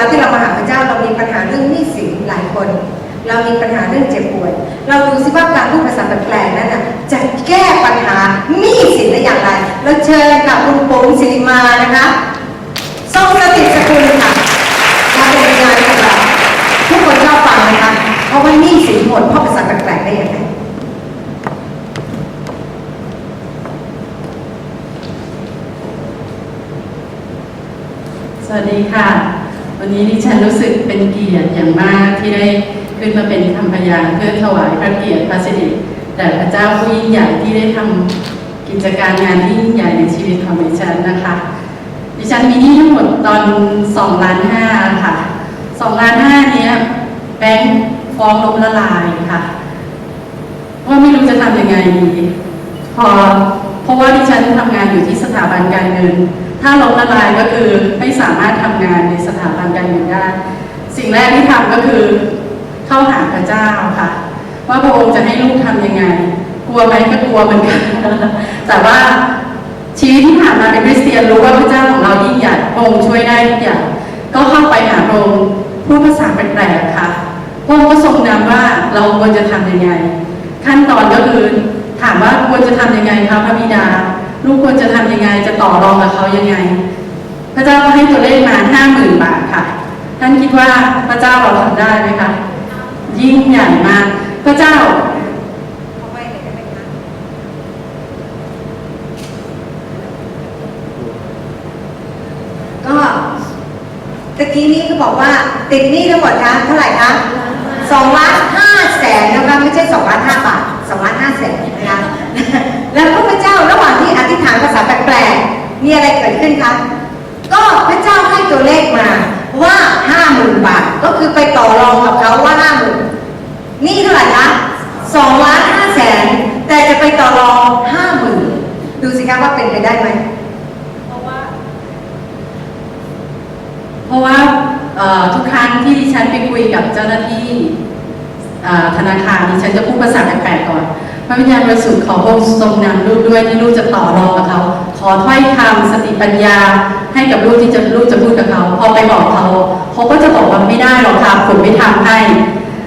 าที่เรามาหาพระเจ้าเรามีปัญหาเรื่องหนี้สินหลายคน เรามีปัญหาเรื่องเจ็บป่วย เราดูซิว่าการพูดภาษาแปลกๆนั้นนะจะแก้ปัญหาหนี้สินได้อย่างไรเราเชิญกับคุณปุ๋มศิริมานะคะทรงสถิตสกุลค่ะมาเป็นงานกับเราทุกคนชอบฟังนะคะเพราะว่าหนี้สินหมดเพราะภาษาแปลกๆได้ยังไงวัสดีค่ะ วันนี้ดิฉันรู้สึกเป็นเกียรติอย่างมากที่ได้ขึ้นมาเป็นคำพยานเพื่อถวายพระเกียรติพระสิริแด่พระเจ้าผู้ยิ่งใหญ่ที่ได้ทำกิจการงานที่ยิ่งใหญ่ในชีวิตของดิฉันนะคะดิฉันมีหนี้ทั้งหมดตอน2ล้านห้าค่ะ2ล้านห้าเนี้ยแบงค์ฟ้องล้มละลายค่ะว่าไม่รู้จะทำยังไงดีพอเพราะว่าดิฉันทำงานอยู่ที่สถาบันการเงิน ถ้าล้มละลายก็คือไม่สามารถทำงานในสถาบันการเงินได้ สิ่ง แรกที่ทำก็คือเข้าหาพระเจ้าค่ะ ว่าพระองค์จะให้ลูกทำยังไง กลัวไหมก็กลัวเหมือนกัน แต่ว่าชีวิตที่ผ่านมาเป็นคริสเตียนรู้ว่าพระเจ้าของเรายิ่งใหญ่พระองค์ช่วยได้ทุกอย่างก็เข้าไปหาพระองค์พูดภาษาแปลกๆค่ะพระองค์ก็ทรงนำว่าเราควรจะทำยังไง ขั้นตอนก็คือถามว่าควรจะทำยังไงคะพระบิดา ลูกควรจะทำยังไงจะต่อรองกับเขายังไง พระเจ้าก็ให้ตัวเลขมาห้าหมื่นบาทค่ะ ท่านคิดว่าพระเจ้าเราทำได้ไหมคะ ยิ่งใหญ่มาก พระเจ้าเอาไว้เลยได้ไหมคะก็ตะกี้นี้เขาบอกว่าติดหนี้ทั้งหมดคะเท่าไหร่คะสองล้านห้าแสนนะคะไม่ใช่สองล้านห้าบาทสองล้านห้าแสนนะคะแล้วก็พระเจ้าระหว่างที่อธิษฐานภาษาแปลกๆมีอะไรเกิดขึ้นคะก็พระเจ้าให้ตัวเลขมา บาท ก็คือไปต่อรองกับเขาว่าห้าหมื่นนี่เท่าไหร่คะสองล้านห้าแสนแต่จะไปต่อรองห้าหมื่นดูสิคะว่าเป็นไปได้ไหมเพราะว่า เพราะว่าทุกครั้งที่ดิฉันไปคุยกับเจ้าหน้าที่ธนาคารดิฉันจะพูดภาษาแปลกๆก่อนพระวิญญาณบริสุทธิ์ขอพระองค์ทรงนำลูกด้วยที่ลูกจะต่อรองกับเขา ขอถ้อยคำสติปัญญาให้กับลูกที่จะลูกจะพูดกับเขา พอไปบอกเขาเขาก็จะบอกว่าไม่ได้หรอกค่ะผมไม่ทำให้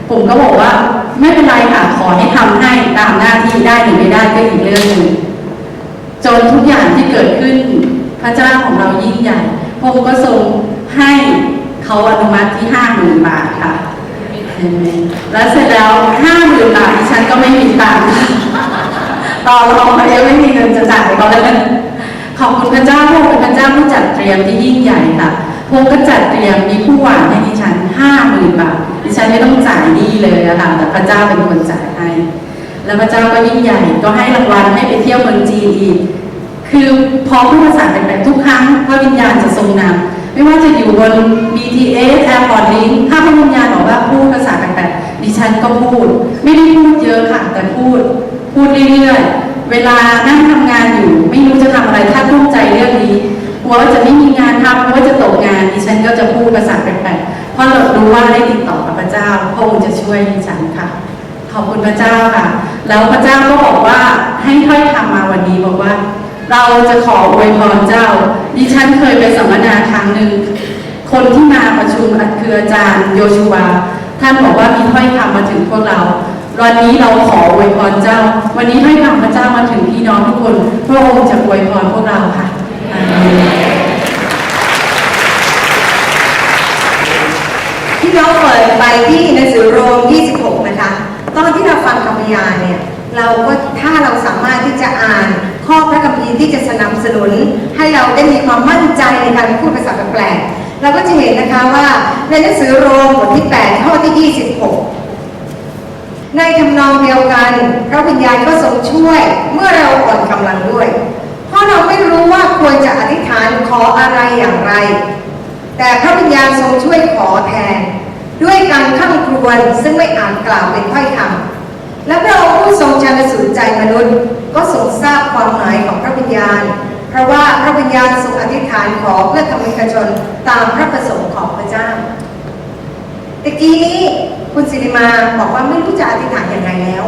ผมก็บอกว่าไม่เป็นไรค่ะขอให้ทำให้ตามหน้าที่ได้หรือไม่ได้ก็อีกเรื่องหนึ่งจนทุกอย่างที่เกิดขึ้นพระเจ้าของเรายิ่งใหญ่พระองค์ก็ทรงให้เขาอนุมัติที่ห้าหมื่นบาทค่ะเห็นไหมแล้วเสร็จแล้วห้าหมื่นบาทดิฉันก็ไม่มีตังค์ต่อรองเขายังไม่มีเงินจะจ่ายเขาเลย ขอบคุณพระเจ้าพระองค์พระเจ้าผู้จัดเตรียมที่ยิ่งใหญ่ค่ะพระองค์ก็จัดเตรียมมีผู้หวานให้ดิฉันห้าหมื่นบาทดิฉันไม่ต้องจ่ายหนี้เลยนะคะแต่พระเจ้าเป็นคนจ่ายให้ แล้วพระเจ้าก็ยิ่งใหญ่ก็ให้รางวัลให้ไปเที่ยวเมืองจีนอีกคือพอพูดภาษาแปลกๆทุกครั้งพระวิญญาณจะทรงนำไม่ว่าจะอยู่บน BTS Airport Link ถ้าพระวิญญาณบอกว่าพูดภาษาแปลกๆดิฉันก็พูด ไม่ได้พูดเยอะค่ะแต่พูด พูดเรื่อยๆ เวลานั่งทำงานอยู่ ไม่รู้จะทำอะไรถ้าทุ่มใจเรื่องนี้กลัวว่าจะไม่มีงานทำกลัวว่าจะตกงานดิฉันก็จะพูดภาษาแปลกๆเพราะเรารู้ว่าได้ติดต่อกับพระเจ้าพระองค์จะช่วยดิฉันค่ะ ขอบคุณพระเจ้าค่ะ แล้วพระเจ้าก็บอกว่าให้ถ้อยคำมาวันนี้บอกว่า เราจะขออวยพรเจ้า ดิฉันเคยไปสัมมนาครั้งหนึ่งคนที่มาประชุมคืออาจารย์โยชูวาท่านบอกว่ามีถ้อยคำมาถึงพวกเรา วันนี้เราขออวยพรเจ้า วันนี้ถ้อยคำามาถึงพี่น้องทุกคน พระองค์จะอวยพรพวกเราค่ะอาเมนที่น้องเปิดไปที่หนังสือโรม 26 นะคะ ตอนที่เราฟังคำพยานเนี่ย เราก็ถ้าเราสามารถที่จะอ่านข้อพระคัมภีร์ที่จะสนับสนุน ให้เราได้มีความมั่นใจในการพูดภาษาแปลกเราก็จะเห็นนะคะว่าในหนังสือโรมบทที่ 8 ข้อที่ 26 ในทำนองเดียวกัน พระวิญญาณก็ทรงช่วยเมื่อเราอ่อนกำลังด้วย เพราะเราไม่รู้ว่าควรจะอธิษฐานขออะไรอย่างไร แต่พระวิญญาณทรงช่วยขอแทน ด้วยการข้างครวญซึ่งไม่อาจกล่าวเป็นถ้อยคำและพระองค์ผู้ทรงชันสูตรใจมนุษย์ ก็ทรงทราบความหมายของพระวิญญาณ เพราะว่าพระวิญญาณทรงอธิษฐานขอเพื่อธรรมิกชนตามพระประสงค์ของพระเจ้าตะกี้นี้ คุณสิริมาบอกว่าไม่รู้จะอธิษฐานอย่างไรแล้ว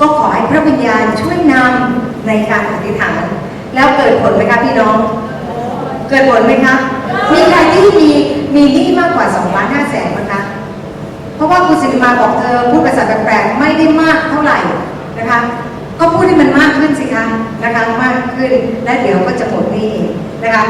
ก็ขอให้พระวิญญาณช่วยนำในการอธิษฐาน แล้วเกิดผลไหมคะพี่น้อง เกิดผลไหมคะ มีใครที่มีมีหนี้มากกว่า2ล้าน5แสนไหมคะ เพราะว่าคุณสิริมาบอกเธอพูดภาษาแปลกๆไม่ได้มากเท่าไหร่นะคะ ก็พูดให้มันมากขึ้นสิคะนะคะมากขึ้นและเดี๋ยวก็จะหมดหนี่เองนะคะ